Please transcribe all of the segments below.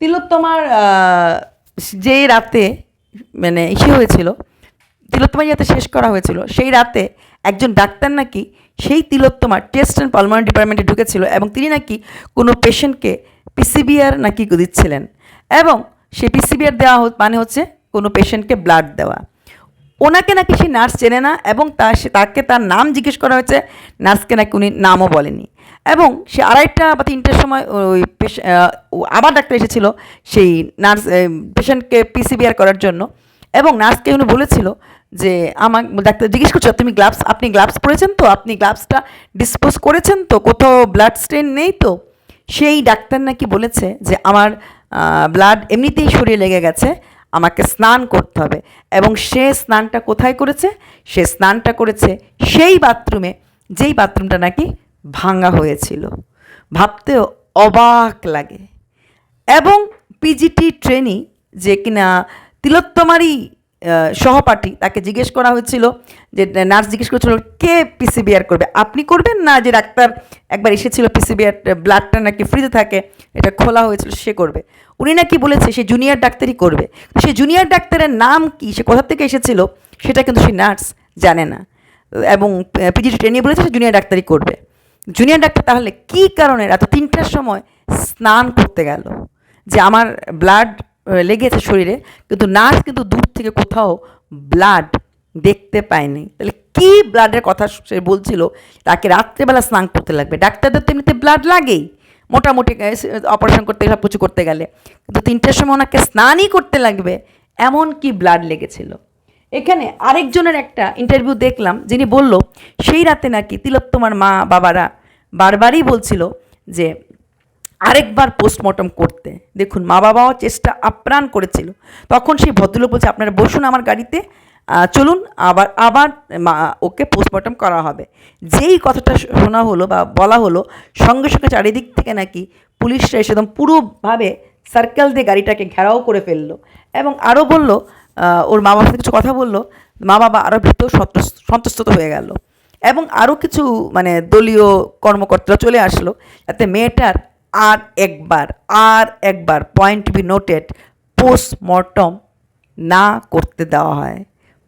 তিলোত্তমার যেই রাতে মানে ইসে হয়েছিল তিলোত্তমার যাতে শেষ করা হয়েছিল, সেই রাতে একজন ডাক্তার নাকি সেই তিলোত্তমার টেস্ট অ্যান্ড পালমারি ডিপার্টমেন্টে ঢুকেছিল এবং তিনি নাকি কোনো পেশেন্টকে পিসিবিআর নাকি দিচ্ছিলেন এবং সেই পিসিবিআর দেওয়া মানে হচ্ছে কোনো পেশেন্টকে ব্লাড দেওয়া। ওনাকে নাকি সেই নার্স চেনে না এবং তার সে, তাকে তার নাম জিজ্ঞেস করা হয়েছে, নার্সকে নাকি উনি নামও বলেনি। এবং সে আড়াইটা বা তিনটের সময় ওই আবার ডাক্তার এসেছিল সেই নার্স পেশেন্টকে পিসিবিআর করার জন্য। এবং নার্সকে উনি বলেছিল যে আমার ডাক্তার জিজ্ঞেস করছ তুমি গ্লাভস, আপনি গ্লাভস পরেছেন তো? আপনি গ্লাভসটা ডিসপোজ করেছেন তো? কোথাও ব্লাড স্টেন নেই তো? সেই ডাক্তার নাকি বলেছে যে, আমার ব্লাড এমনিতেই শরীরে লেগে গেছে, আমাকে স্নান করতে হবে। এবং সে স্নানটা কোথায় করেছে? সে স্নানটা করেছে সেই বাথরুমে। যেই বাথরুমটা নাকি ভাঙা হয়েছিল। ভাবতেও অবাক লাগে। এবং পিজিটি ট্রেনি যে কিনা তিলোত্তমারই সহপাঠী, তাকে জিজ্ঞেস করা হয়েছিল যে, নার্স জিজ্ঞেস করেছিল, কে পিসিবিআর করবে? আপনি করবেন না যে ডাক্তার একবার এসেছিল পিসিবিআর ব্লাডটা নাকি ফ্রিতে থাকে, এটা খোলা হয়েছিল, সে করবে? উনি নাকি বলেছে, সে জুনিয়র ডাক্তারই করবে। সে জুনিয়র ডাক্তারের নাম কি, সে কোথা থেকে এসেছিল, সেটা কিন্তু সে নার্স জানে না। এবং পিজিটি ট্রেনিয়ে বলেছে, সে জুনিয়র ডাক্তারই করবে। জুনিয়র ডাক্তার তাহলে কী কারণে রাত তিনটার সময় স্নান করতে গেল? যে আমার ব্লাড লেগেছে শরীরে, কিন্তু নার্স কিন্তু দূর থেকে কোথাও ব্লাড দেখতে পায়নি। তাহলে কী ব্লাডের কথা সে বলছিল? তাকে রাত্রেবেলা স্নান করতে লাগবে। ডাক্তারদের তো এমনিতে ব্লাড লাগেই। মোটামুটি অপারেশন করতে সব কিছু করতে গেলে। কিন্তু তিনটের সময় ওনাকে স্নানই করতে লাগবে, এমন কি ব্লাড লেগেছিল? এখানে আরেকজনের একটা ইন্টারভিউ দেখলাম, যিনি বলল, সেই রাতে নাকি তিলোত্তমার মা বাবারা বারবারই বলছিল যে আরেকবার পোস্টমর্টম করতে। দেখুন, মা বাবাও চেষ্টা আপ্রাণ করেছিল। তখন সেই ভদ্রলোক বলছে, আপনারা বসুন আমার গাড়িতে চলুন, আবার আবার ওকে পোস্টমর্টম করা হবে। যেই কথাটা শোনা হলো বা বলা হলো, সঙ্গে সঙ্গে চারিদিক থেকে নাকি পুলিশরা এসে একদম পুরোভাবে সার্কেল দিয়ে গাড়িটাকে ঘেরাও করে ফেলল এবং আরও বলল ওর মা বাবার সাথে কিছু কথা বলল, মা বাবা আরও ভীত, সন্তুষ্ট হয়ে গেল। এবং আরও কিছু মানে দলীয় কর্মকর্তারা চলে আসলো, যাতে মেয়েটার আর একবার আর একবার পয়েন্ট বি নোটেড পোস্টমর্টম না করতে দেওয়া হয়।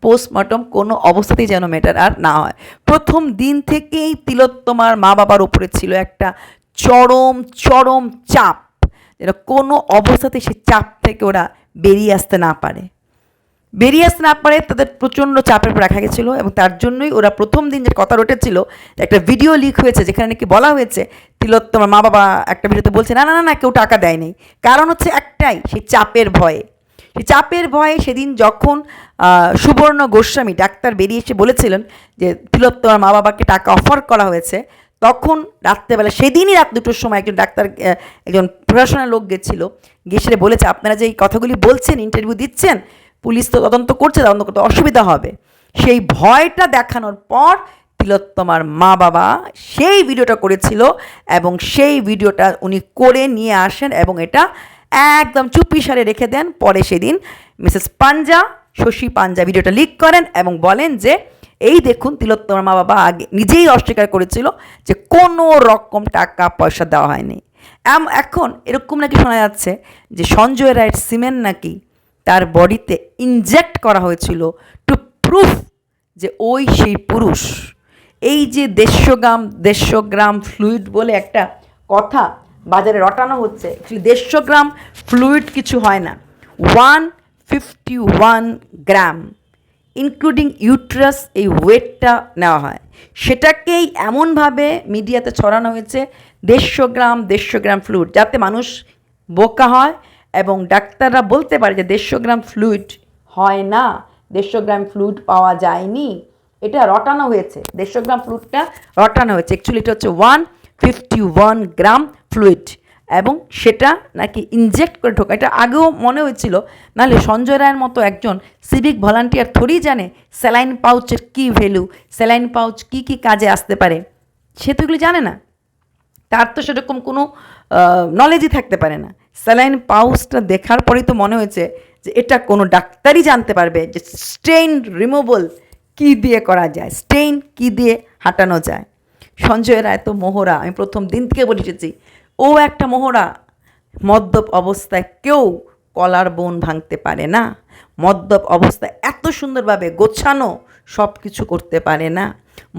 পোস্টমর্টম কোনো অবস্থাতেই যেন মেয়েটার আর না হয়। প্রথম দিন থেকেই তিলোত্তমার মা বাবার উপরে ছিল একটা চরম চরম চাপ, যেন কোনো অবস্থাতে সে চাপ থেকে ওরা বেরিয়ে আসতে না পারে। বেরিয়ে আসতে না পারে, তাদের প্রচণ্ড চাপের উপর রাখা গেছিল এবং তার জন্যই ওরা প্রথম দিন যে কথা উঠেছিল একটা ভিডিও লিক হয়েছে, যেখানে নাকি বলা হয়েছে, তিলোত্তমার মা বাবা একটা ভিডিওতে বলছে, না না না না, কেউ টাকা দেয়নি কারণ হচ্ছে একটাই, সেই চাপের ভয়ে। সেই চাপের ভয়ে সেদিন যখন সুবর্ণ গোস্বামী ডাক্তার বেরিয়ে এসে বলেছিলেন যে তিলোত্তমার মা বাবাকে টাকা অফার করা হয়েছে, তখন রাত্রেবেলা, সেদিনই রাত দুটোর সময় একজন ডাক্তার একজন প্রশাসনের লোক গেছিল, গিয়ে বলেছে, আপনারা যে এই কথাগুলি বলছেন ইন্টারভিউ দিচ্ছেন পুলিশ তো তদন্ত করছে, তদন্ত করতে অসুবিধা হবে। সেই ভয়টা দেখানোর পর তিলোত্তমার মা বাবা সেই ভিডিওটা করেছিল এবং সেই ভিডিওটা উনি করে নিয়ে আসেন এবং এটা একদম চুপি সারে রেখে দেন। পরে সেদিন মিসেস পাঞ্জা, শশী পাঞ্জা ভিডিওটা লিক করেন এবং বলেন যে, এই দেখুন, তিলোত্তমার মা বাবা আগে নিজেই অস্বীকার করেছিল যে কোনো রকম টাকা পয়সা দেওয়া হয়নি। এম- এখন এরকম নাকি শোনা যাচ্ছে যে সঞ্জয় রায়ের সিমেন্ট নাকি তার বডিতে ইনজেক্ট করা হয়েছিল টু প্রুফ যে ওই সেই পুরুষ। এই যে দেড়শো গ্রাম দেড়শো গ্রাম ফ্লুইড বলে একটা কথা বাজারে রটানো হচ্ছে দেড়শো গ্রাম ফ্লুইড কিছু হয় না। One fifty one gram including uterus এই ওয়েটটা নেওয়া হয়। সেটাকেই এমনভাবে মিডিয়াতে ছড়ানো হয়েছে দেড়শো গ্রাম দেড়শো গ্রাম ফ্লুইড যাতে মানুষ বোকা হয় এবং ডাক্তাররা বলতে পারে যে দেড়শো গ্রাম ফ্লুইড হয় না, দেড়শো গ্রাম ফ্লুইড পাওয়া যায়নি। এটা রটানো হয়েছে। দেড়শো গ্রাম ফ্লুইডটা রটানো হয়েছে। অ্যাকচুয়ালি এটা হচ্ছে one fifty one gram fluid এবং সেটা নাকি ইনজেক্ট করে ঢোকা এটা আগেও মনে হয়েছিল, নাহলে সঞ্জয় রায়ের মতো একজন সিভিক ভলান্টিয়ার থোড়ি জানে স্যালাইন পাউচের কী ভ্যালু স্যালাইন পাউচ কী কী কাজে আসতে পারে। সে তো এগুলি জানে না। তার তো সেরকম কোনো নলেজই থাকতে পারে না। স্যালাইন পাউচটা দেখার পরেই তো মনে হয়েছে যে এটা কোনো ডাক্তারই জানতে পারবে যে স্টেইন রিমুভাল কী দিয়ে করা যায়, স্টেইন কী দিয়ে হাঁটানো যায়। সঞ্জয় রায় তো মোহরা, আমি প্রথম দিন থেকে বলে এসেছি, ও একটা মোহরা। মদ্যপ অবস্থায় কেউ কলার বোন ভাঙতে পারে না, মদ্যপ অবস্থায় এত সুন্দরভাবে গোছানো সব কিছু করতে পারে না,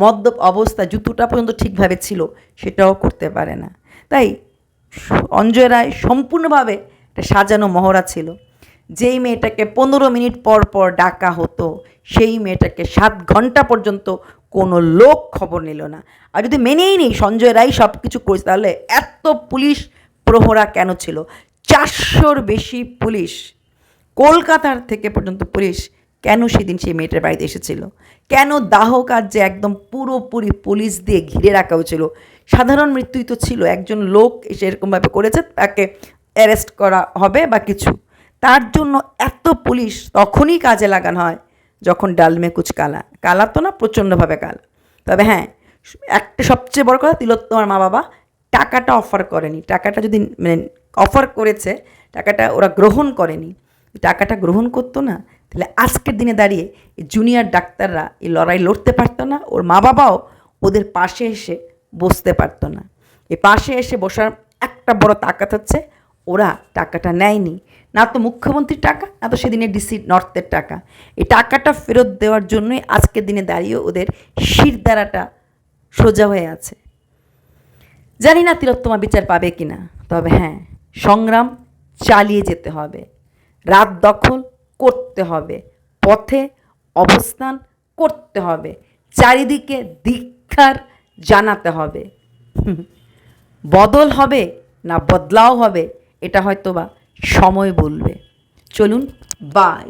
মদ্যপ অবস্থায় জুতোটা পর্যন্ত ঠিকভাবে ছিল, সেটাও করতে পারে না। তাই অঞ্জয় রায় সম্পূর্ণভাবে একটা সাজানো মহড়া ছিল। যেই মেয়েটাকে পনেরো মিনিট পর পর ডাকা হতো, সেই মেয়েটাকে সাত ঘণ্টা পর্যন্ত কোনো লোক খবর নিল না। আর যদি মেনেই নেই সঞ্জয় রায় সব কিছু করেছে, তাহলে এত পুলিশ প্রহরা কেন ছিল? চারশোর বেশি পুলিশ কলকাতার থেকে পর্যন্ত পুলিশ কেন সেদিন সেই মেয়েটার বাড়িতে এসেছিল? কেন দাহ কার্যে একদম পুরোপুরি পুলিশ দিয়ে ঘিরে রাখা হয়েছিল? সাধারণ মৃত্যুই তো ছিল, একজন লোক এসে এরকমভাবে করেছে, তাকে অ্যারেস্ট করা হবে বা কিছু। তার জন্য এত পুলিশ তখনই কাজে লাগানো হয় যখন ডালমে কুচ কালা। কালা তো না, প্রচণ্ডভাবে কালা। তবে হ্যাঁ একটা সবচেয়ে বড় কথা, তিলোত্তমার মা বাবা টাকাটা অফার করেনি। টাকাটা যদি মানে অফার করেছে, টাকাটা ওরা গ্রহণ করেনি। টাকাটা গ্রহণ করতো না তাহলে আজকের দিনে দাঁড়িয়ে জুনিয়র ডাক্তাররা এই লড়াই লড়তে পারতো না, ওর মা বাবাও ওদের পাশে এসে বসতে পারতো না। এই পাশে এসে বসার একটা বড় তাকাত হচ্ছে, ওরা টাকাটা নেয়নি। না তো মুখ্যমন্ত্রীর টাকা, না তো সেদিনের ডিসি নর্থের টাকা। এই টাকাটা ফেরত দেওয়ার জন্যই আজকের দিনে দাঁড়িয়ে ওদের শিরদাঁড়াটা সোজা হয়ে আছে। জানি না তিলোত্তমা বিচার পাবে কি না তবে হ্যাঁ সংগ্রাম চালিয়ে যেতে হবে। রাত দখল করতে হবে। পথে অবস্থান করতে হবে। চারিদিকে দীক্ষার জানাতে হবে। বদল হবে না বদলাও হবে, এটা হয়তো বা সময় বলবে। চলুন বাই